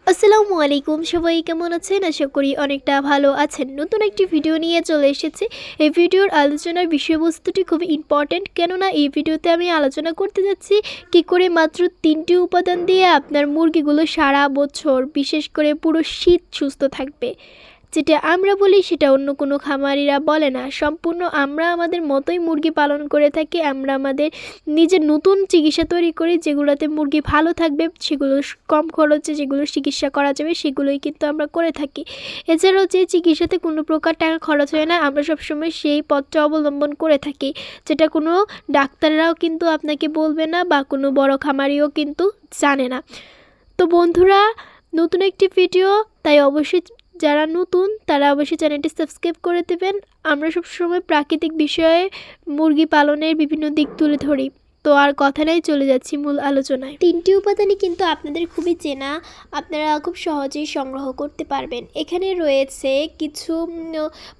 আসসালামু আলাইকুম, সবাই কেমন আছেন? আশা করি অনেকটা ভালো আছেন। নতুন একটি ভিডিও নিয়ে চলে এসেছি। এই ভিডিওর আলোচনার বিষয়বস্তুটি খুব ইম্পর্ট্যান্ট কেননা এই ভিডিওতে আমি আলোচনা করতে যাচ্ছি কি করে মাত্র তিনটি উপাদান দিয়ে আপনার মুরগিগুলো সারা বছর, বিশেষ করে পুরো শীত সুস্থ থাকবে। যেটা আমরা বলি সেটা অন্য কোনো খামারিরা বলে না। সম্পূর্ণ আমরা আমাদের মতোই মুরগি পালন করে থাকি। আমরা আমাদের নিজের নতুন চিকিৎসা তৈরি করি যেগুলোতে মুরগি ভালো থাকবে, সেগুলো কম খরচে যেগুলো চিকিৎসা করা যাবে সেগুলোই কিন্তু আমরা করে থাকি। এছাড়াও যে চিকিৎসাতে কোনো প্রকার টাকা খরচ হয় না, আমরা সবসময় সেই পথটা অবলম্বন করে থাকি। যেটা কোনো ডাক্তাররাও কিন্তু আপনাকে বলবে না বা কোনো বড় খামারিও কিন্তু জানে না। তো বন্ধুরা, নতুন একটি ভিডিও, তাই অবশ্যই যারা নতুন, তারা অবশ্যই চ্যানেলটি সাবস্ক্রাইব করে দেবেন। আমরা সবসময় প্রাকৃতিক বিষয়ে মুরগি পালনের বিভিন্ন দিক তুলে ধরি। তো আর কথা নাই, চলে যাচ্ছি মূল আলোচনায়। তিনটি উপাদানই কিন্তু আপনাদের খুবই চেনা, আপনারা খুব সহজেই সংগ্রহ করতে পারবেন। এখানে রয়েছে কিছু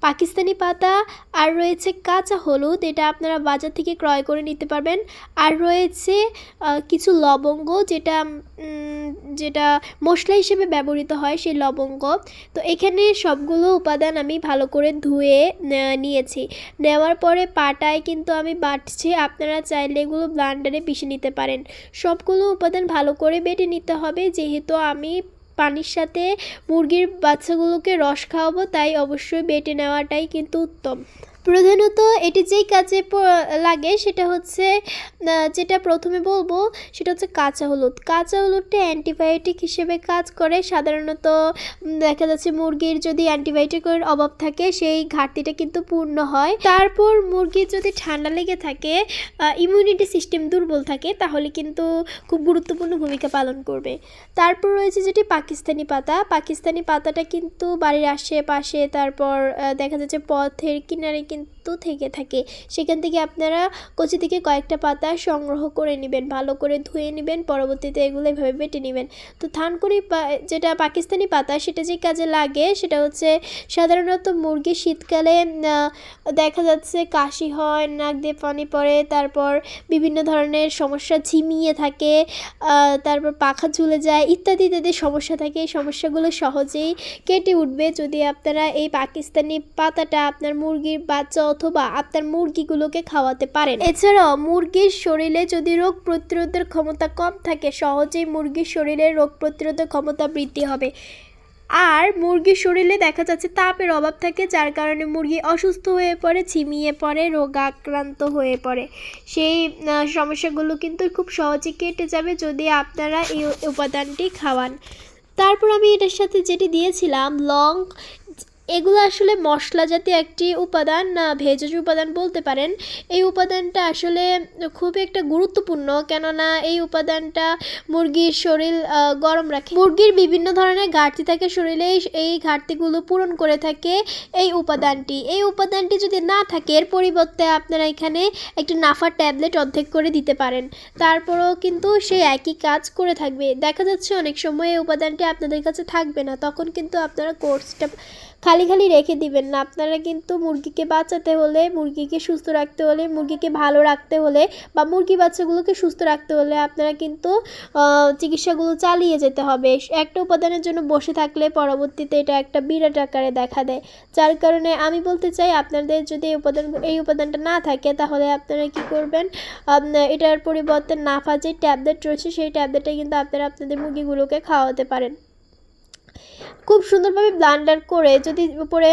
পাকিস্তানি পাতা, আর রয়েছে কাঁচা হলুদ, এটা আপনারা বাজার থেকে ক্রয় করে নিতে পারবেন। আর রয়েছে কিছু লবঙ্গ, যেটা যেটা মশলা হিসেবে ব্যবহৃত হয়, সেই লবঙ্গ। তো এখানে সবগুলো উপাদান আমি ভালো করে ধুয়ে নিয়েছি। নেওয়ার পরে পাটায় কিন্তু আমি বাটছি, আপনারা চাইলে এগুলো ব্লান্ডারে পিষে নিতে পারেন। সবগুলো উপাদান ভালো করে বেটে নিতে হবে। যেহেতু আমি পানির সাথে মুরগির বাচ্চাগুলোকে রস খাওয়াবো, তাই অবশ্যই বেটে নেওয়াটাই কিন্তু উত্তম। প্রধানত এটি যেই কাজে লাগে সেটা হচ্ছে যেটা প্রথমে বলব সেটা হচ্ছে কাঁচা হলুদ। কাঁচা হলুদটা অ্যান্টিবায়োটিক হিসেবে কাজ করে। সাধারণত দেখা যাচ্ছে মুরগির যদি অ্যান্টিবায়োটিকের অভাব থাকে সেই ঘাটতিটা কিন্তু পূর্ণ হয়। তারপর মুরগির যদি ঠান্ডা লেগে থাকে ইমিউনিটি সিস্টেম দুর্বল থাকে, তাহলে কিন্তু খুব গুরুত্বপূর্ণ ভূমিকা পালন করবে। তারপর রয়েছে যেটি পাকিস্তানি পাতা। পাকিস্তানি পাতাটা কিন্তু বাড়ির আশেপাশে, তারপর দেখা যাচ্ছে পথের কিনারে কিন্তু থেকে থাকে। সেখান থেকে আপনারা কচি থেকে কয়েকটা পাতা সংগ্রহ করে নেবেন, ভালো করে ধুয়ে নেবেন, পরবর্তীতে এগুলো এভাবে বেটে নেবেন। তো থানকুনি পা- যেটা পাকিস্তানি পাতা, সেটা যে কাজে লাগে সেটা হচ্ছে সাধারণত মুরগি শীতকালে দেখা যাচ্ছে কাশি হয়, নাক দিয়ে পানি পড়ে, তারপর বিভিন্ন ধরনের সমস্যা ঝিমিয়ে থাকে তারপর পাখা ঝুলে যায় ইত্যাদি ইত্যাদি সমস্যা থাকে। এই সমস্যাগুলো সহজেই কেটে উঠবে যদি আপনারা এই পাকিস্তানি পাতাটা আপনার মুরগির বাচ্চা অথবা আপনার মুরগিগুলোকে খাওয়াতে পারেন। এছাড়াও মুরগির শরীরে যদি রোগ প্রতিরোধের ক্ষমতা কম থাকে, সহজেই মুরগির শরীরে রোগ প্রতিরোধের ক্ষমতা বৃদ্ধি হবে। আর মুরগির শরীরে দেখা যাচ্ছে তাপের অভাব থাকে, যার কারণে মুরগি অসুস্থ হয়ে পড়ে ছিমিয়ে পড়ে রোগাক্রান্ত হয়ে পড়ে। সেই সমস্যাগুলো কিন্তু খুব সহজে কেটে যাবে যদি আপনারা এই উপাদানটি খাওয়ান। তারপর আমি এটার সাথে যেটি দিয়েছিলাম, লং এগুলো আসলে মশলা জাতীয় একটি উপাদান, না ভেষজ উপাদান বলতে পারেন। এই উপাদানটা আসলে খুবই একটা গুরুত্বপূর্ণ, কেননা এই উপাদানটা মুরগির শরীর গরম রাখে। মুরগির বিভিন্ন ধরনের ঘাটতি থাকে শরীরে, এই- ঘাটতিগুলো পূরণ করে থাকে এই উপাদানটি। এই উপাদানটি যদি না থাকে, এর পরিবর্তে আপনারা এখানে একটি নাফার ট্যাবলেট অর্ধেক করে দিতে পারেন। তারপরেও কিন্তু সেই একই কাজ করে থাকবে। দেখা যাচ্ছে অনেক সময় এই উপাদানটি আপনাদের কাছে থাকবে না, তখন কিন্তু আপনারা কোর্সটা খালি খালি রেখে দিবেন না। আপনারা কিন্তু মুরগিকে বাঁচাতে হলে, মুরগিকে সুস্থ রাখতে হলে, মুরগিকে ভালো রাখতে হলে বা মুরগি বাচ্চাগুলোকে সুস্থ রাখতে হলে আপনারা কিন্তু চিকিৎসাগুলো চালিয়ে যেতে হবে। একটা উপাদানের জন্য বসে থাকলে পরবর্তীতে এটা একটা বিরাট আকারে দেখা দেয়। যার কারণে আমি বলতে চাই, আপনাদের যদি এই উপাদান, এই উপাদানটা না থাকে, তাহলে আপনারা কি করবেন? এটার পরিবর্তে নাফা যে ট্যাবলেট রয়েছে, সেই ট্যাবলেটটা কিন্তু আপনারা আপনাদের মুরগিগুলোকে খাওয়াতে পারেন। খুব সুন্দরভাবে ব্লান্ডার করে যদি উপরে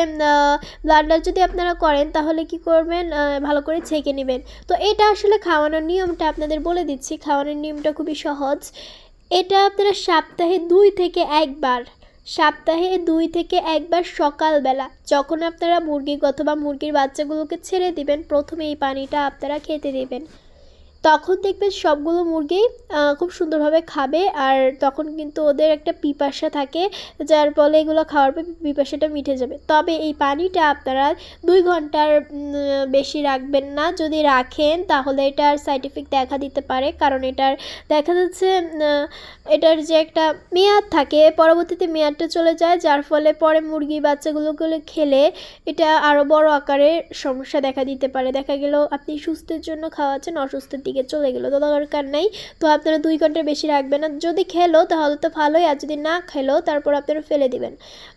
ব্লান্ডার যদি আপনারা করেন, তাহলে কি করবেন? ভালো করে ছেঁকে নেবেন। তো এটা আসলে খাওয়ানোর নিয়মটা আপনাদের বলে দিচ্ছি। খাওয়ানোর নিয়মটা খুবই সহজ। এটা আপনারা সপ্তাহে দুই থেকে একবার, সপ্তাহে দুই থেকে একবার সকালবেলা, যখন আপনারা মুরগি অথবা মুরগির বাচ্চাগুলোকে ছেড়ে দিবেন, প্রথমে এই পানিটা আপনারা খেতে দিবেন। তখন দেখবেন সবগুলো মুরগি খুব সুন্দরভাবে খাবে আর তখন কিন্তু ওদের একটা পিপাসা থাকে, যার ফলে এগুলো খাওয়ার পর পিপাসাটা মিটে যাবে। তবে এই পানিটা আপনারা দুই ঘণ্টার বেশি রাখবেন না। যদি রাখেন তাহলে এটার সাইড এফেক্ট দেখা দিতে পারে, কারণ এটার দেখা যাচ্ছে এটার যে একটা মেয়াদ থাকে, পরবর্তীতে মেয়াদটা চলে যায়, যার ফলে পরে মুরগি বাচ্চাগুলোগুলো খেলে এটা আরও বড় আকারের সমস্যা দেখা দিতে পারে। দেখা গেল আপনি সুস্থের জন্য খাওয়াচ্ছেন, অসুস্থের দিকে চলে গেলো। তো দরকার নেই। তো আপনারা দুই ঘণ্টার বেশি রাখবেন। না যদি খেলো, তাহলে তো ভালোই। আর যদি না খেলো, তারপর আপনারা ফেলে দিবেন।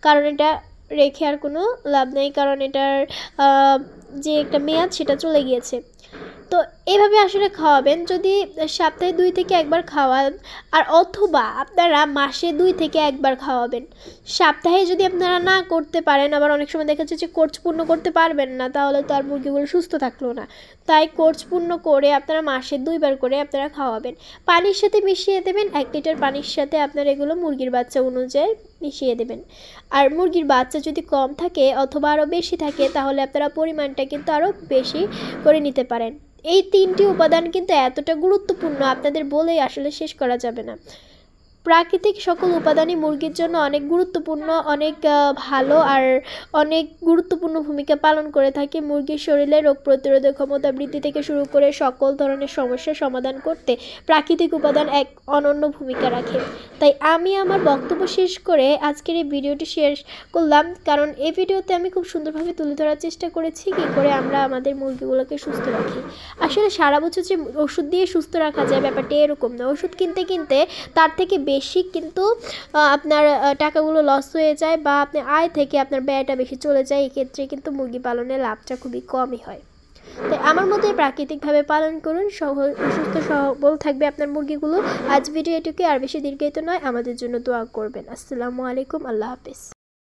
কারণ এটা রেখে আর কোনো লাভ নেই। কারণ এটার যে একটা মেয়াদ, সেটা চলে গিয়েছে। তো এইভাবে আসলে খাওয়াবেন। যদি সপ্তাহে দুই থেকে একবার খাওয়ান, আর অথবা আপনারা মাসে দুই থেকে একবার খাওয়াবেন। সপ্তাহে যদি আপনারা না করতে পারেন, আবার অনেক সময় দেখা যাচ্ছে যে কোর্স পূর্ণ করতে পারবেন না, তাহলে তো আর মুরগিগুলো সুস্থ থাকল না। তাই কোর্স পূর্ণ করে আপনারা মাসে দুইবার করে আপনারা খাওয়াবেন। পানির সাথে মিশিয়ে দেবেন, এক লিটার পানির সাথে আপনারা এগুলো মুরগির বাচ্চা অনুযায়ী মিশিয়ে দেবেন। আর মুরগির বাচ্চা যদি কম থাকে অথবা আরও বেশি থাকে, তাহলে আপনারা পরিমাণটা কিন্তু আরও বেশি করে নিতে পারেন। এই তিনটি উপাদান কিন্তু এতটা গুরুত্বপূর্ণ আপনাদের বলেই আসলে শেষ করা যাবে না। প্রাকৃতিক সকল উপাদানই মুরগির জন্য অনেক গুরুত্বপূর্ণ, অনেক ভালো আর অনেক গুরুত্বপূর্ণ ভূমিকা পালন করে থাকে মুরগির শরীরে রোগ প্রতিরোধক ক্ষমতা বৃদ্ধি থেকে শুরু করে সকল ধরনের সমস্যার সমাধান করতে প্রাকৃতিক উপাদান এক অনন্য ভূমিকা রাখে। তাই আমি আমার বক্তব্য শেষ করে আজকের এই ভিডিওটি শেষ করলাম কারণ এই ভিডিওতে আমি খুব সুন্দরভাবে তুলে ধরার চেষ্টা করেছি কী করে আমরা আমাদের মুরগিগুলোকে সুস্থ রাখি। আসলে সারা বছর যে ওষুধ দিয়ে সুস্থ রাখা যায় ব্যাপারটা এরকম না। ওষুধ কিনতে কিনতে তার থেকে বেশি, কিন্তু আপনার টাকাগুলো লস হয়ে যায় বা আপনি আয় থেকে আপনার ব্যয়টা বেশি চলে যায়, এক্ষেত্রে কিন্তু মুরগি পালনে লাভটা খুবই কমই হয়। তাই আমার মতে প্রাকৃতিকভাবে পালন করুন, সহ, সুস্থ সবল থাকবে আপনার মুরগিগুলো। আজ ভিডিও এটুকু আর বেশি দীর্ঘায়িত নয়, আমাদের জন্য দোয়া করবেন। আসসালামু আলাইকুম, আল্লাহ হাফিজ।